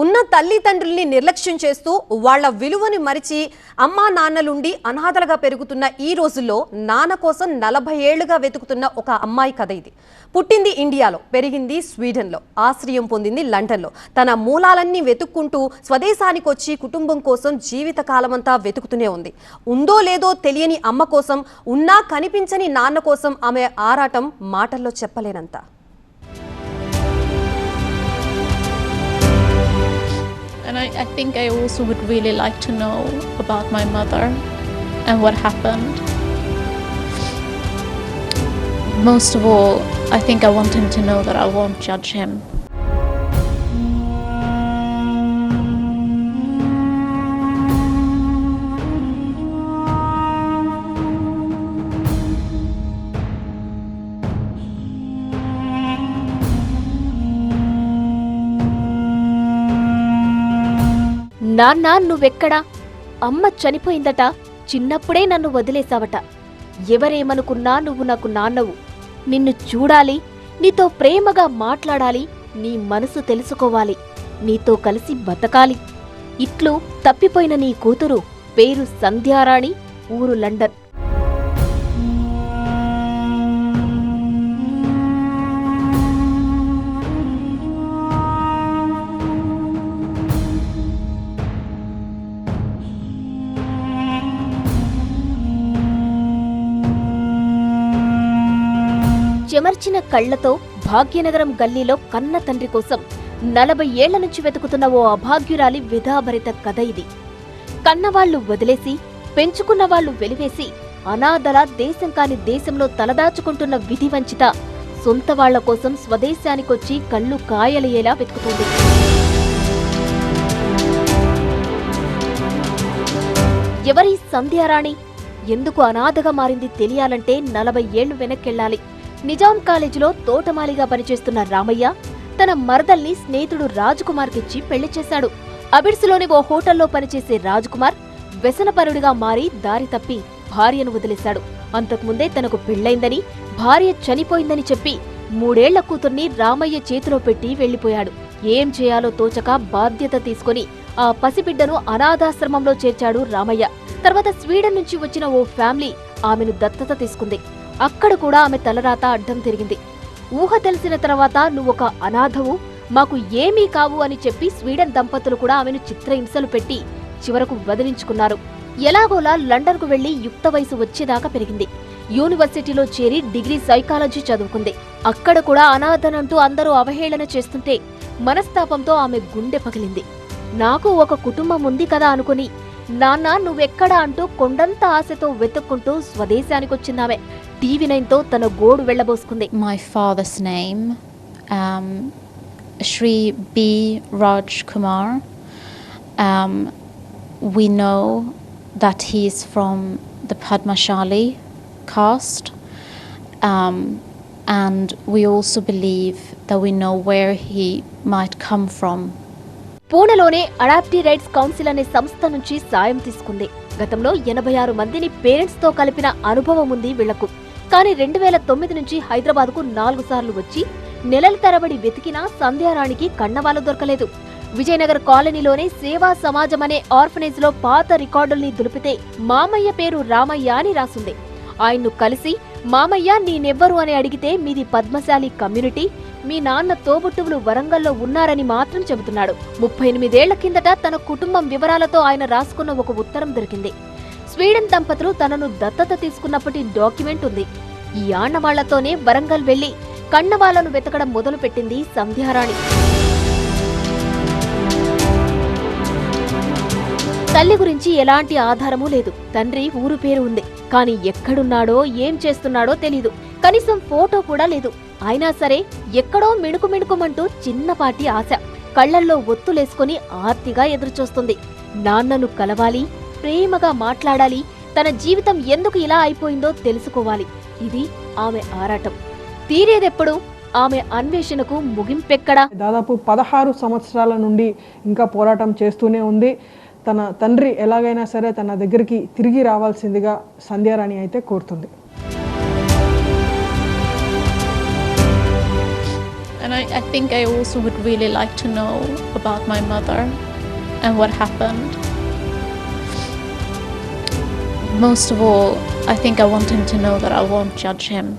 ఉన్న తల్లిదండ్రుల్ని నిర్లక్ష్యం చేస్తూ వాళ్ళ విలువని మరిచి అమ్మా నాన్నలుండి అనాథలుగా పెరుగుతున్న ఈ రోజుల్లో నాన్న కోసం నలభై ఏళ్ళుగా వెతుకుతున్న ఒక అమ్మాయి కథ ఇది. పుట్టింది ఇండియాలో పెరిగింది స్వీడన్లో ఆశ్రయం పొందింది లండన్లో. తన మూలాలన్నీ వెతుక్కుంటూ స్వదేశానికి వచ్చి కుటుంబం కోసం జీవిత కాలమంతా వెతుకుతూనే ఉంది. ఉందో లేదో తెలియని అమ్మ కోసం ఉన్నా కనిపించని నాన్న కోసం ఆమె ఆరాటం మాటల్లో చెప్పలేనంత. And I, I think I also would really like to know about my mother and what happened. Most of all, I think I want him to know that I won't judge him. నాన్న నువ్వెక్కడా? అమ్మ చనిపోయిందట చిన్నప్పుడే నన్ను వదిలేశావట. ఎవరేమనుకున్నా నువ్వు నాకు నాన్నవు. నిన్ను చూడాలి నీతో ప్రేమగా మాట్లాడాలి నీ మనసు తెలుసుకోవాలి నీతో కలిసి బతకాలి. ఇట్లు తప్పిపోయిన నీ కూతురు పేరు సంధ్యారాణి ఊరు లండన్. చెమర్చిన కళ్ళతో భాగ్యనగరం గల్లీలో కన్న తండ్రి కోసం నలభై ఏళ్ళ నుంచి వెతుకుతున్న ఓ అభాగ్యురాలి విధాభరిత కథ ఇది. కన్నవాళ్ళు వదిలేసి పెంచుకున్న వాళ్ళు వెలివేసి అనాథల దేశం కాని దేశంలో తలదాచుకుంటున్న విధి వంచిత సొంత వాళ్ళ కోసం స్వదేశానికొచ్చి కళ్ళు కాయలయ్యేలా వెతుకుతుంది. ఎవరి సంధ్యారాణి? ఎందుకు అనాథగా మారింది తెలియాలంటే నలభై ఏళ్ళు వెనక్కెళ్ళాలి. నిజాం కాలేజీలో తోటమాలిగా పనిచేస్తున్న రామయ్య తన మరదల్ని స్నేహితుడు రాజకుమార్కిచ్చి పెళ్ళి చేశాడు. అబిడ్స్లోని ఓ హోటల్లో పనిచేసే రాజకుమార్ వ్యసనపరుడిగా మారి దారి తప్పి భార్యను వదిలేశాడు. అంతకుముందే తనకు పెళ్ళైందని భార్య చనిపోయిందని చెప్పి మూడేళ్ళ కూతుర్ని రామయ్య చేతిలో పెట్టి వెళ్ళిపోయాడు ఏం చేయాలో తోచక బాధ్యత తీసుకొని ఆ పసిబిడ్డను అనాథాశ్రమంలో చేర్చాడు రామయ్య. తర్వాత స్వీడన్ నుంచి వచ్చిన ఓ ఫ్యామిలీ ఆమెను దత్తత తీసుకుంది. అక్కడ కూడా ఆమె తలరాత అడ్డం తిరిగింది. ఊహ తెలిసిన తర్వాత నువ్వొక అనాథవు మాకు ఏమీ కావు అని చెప్పి స్వీడన్ దంపతులు కూడా ఆమెను చిత్రహింసలు పెట్టి చివరకు వదిలించుకున్నారు. ఎలాగోలా లండన్కు వెళ్ళి యుక్త వయసు వచ్చేదాకా పెరిగింది. యూనివర్సిటీలో చేరి డిగ్రీ సైకాలజీ చదువుకుంది. అక్కడ కూడా అనాథనంటూ అందరూ అవహేళన చేస్తుంటే మనస్తాపంతో ఆమె గుండె పగిలింది. నాకు ఒక కుటుంబం ఉంది కదా అనుకుని నాన్న నువ్వెక్కడా? అంటూ కొండంత ఆశతో వెతుక్కుంటూ స్వదేశానికొచ్చిందామె. టీవీనైన్తో తన గోడు వెళ్ళబోసుకుంది. My father's name Shri B Raj Kumar we know that he's from the Padmashali caste and we also believe the we know where he might come from పూణెలోనే adoptee rights council అనే సంస్థ నుంచి సాయం తీసుకుంది. గతంలో ఎనభై ఆరు మందిని పేరెంట్స్తో కలిపిన అనుభవం ఉంది వీళ్ళకు. కానీ రెండు వేల తొమ్మిది నుంచి హైదరాబాద్కు నాలుగు సార్లు వచ్చి నెలల తరబడి వెతికినా సంధ్యారాణికి కన్నవాళ్ళు దొరకలేదు. విజయనగర్ కాలనీలోనే సేవా సమాజం అనే ఆర్ఫనేజ్లో పాత రికార్డుల్ని దులిపితే మామయ్య పేరు రామయ్య అని రాసుంది. ఆయన్ను కలిసి మామయ్య నేనెవ్వరు? అని అడిగితే మీది పద్మశాలి కమ్యూనిటీ మీ నాన్న తోబుట్టువులు వరంగల్లో ఉన్నారని మాత్రం చెబుతున్నాడు. ముప్పై ఎనిమిదేళ్ళ కిందట తన కుటుంబం వివరాలతో ఆయన రాసుకున్న ఒక ఉత్తరం దొరికింది. స్వీడన్ దంపతులు తనను దత్తత తీసుకున్నప్పటి డాక్యుమెంట్ ఉంది. ఈ ఆనవాళ్ళతోనే వరంగల్ వెళ్ళి కన్నవాళ్ళను వెతకడం మొదలుపెట్టింది సంధ్యారాణి. తల్లి గురించి ఎలాంటి ఆధారమూ లేదు. తండ్రి ఊరు పేరు ఉంది. కానీ ఎక్కడున్నాడో ఏం చేస్తున్నాడో తెలీదు. కనీసం ఫోటో కూడా లేదు. అయినా సరే ఎక్కడో మిణుకు మిణుకుమంటూ చిన్నపాటి ఆశ. కళ్ళల్లో ఒత్తులేసుకుని ఆర్తిగా ఎదురుచూస్తుంది. నాన్నను కలవాలి ప్రేమగా మాట్లాడాలి తన జీవితం ఎందుకు ఇలా అయిపోయిందో తెలుసుకోవాలి. ఇది ఆమె ఆరాటం. తీరేదెప్పుడు? ఆమె అన్వేషణకు ముగింపెక్కడా? దాదాపు పదహారు సంవత్సరాల నుండి ఇంకా పోరాటం చేస్తూనే ఉంది. తన తండ్రి ఎలాగైనా సరే తన దగ్గరికి తిరిగి రావాల్సిందిగా సంధ్యారాణి అయితే కోరుతుంది. And I, I think I also would really like to know about my mother and what happened. Most of all, I think I want him to know that I won't judge him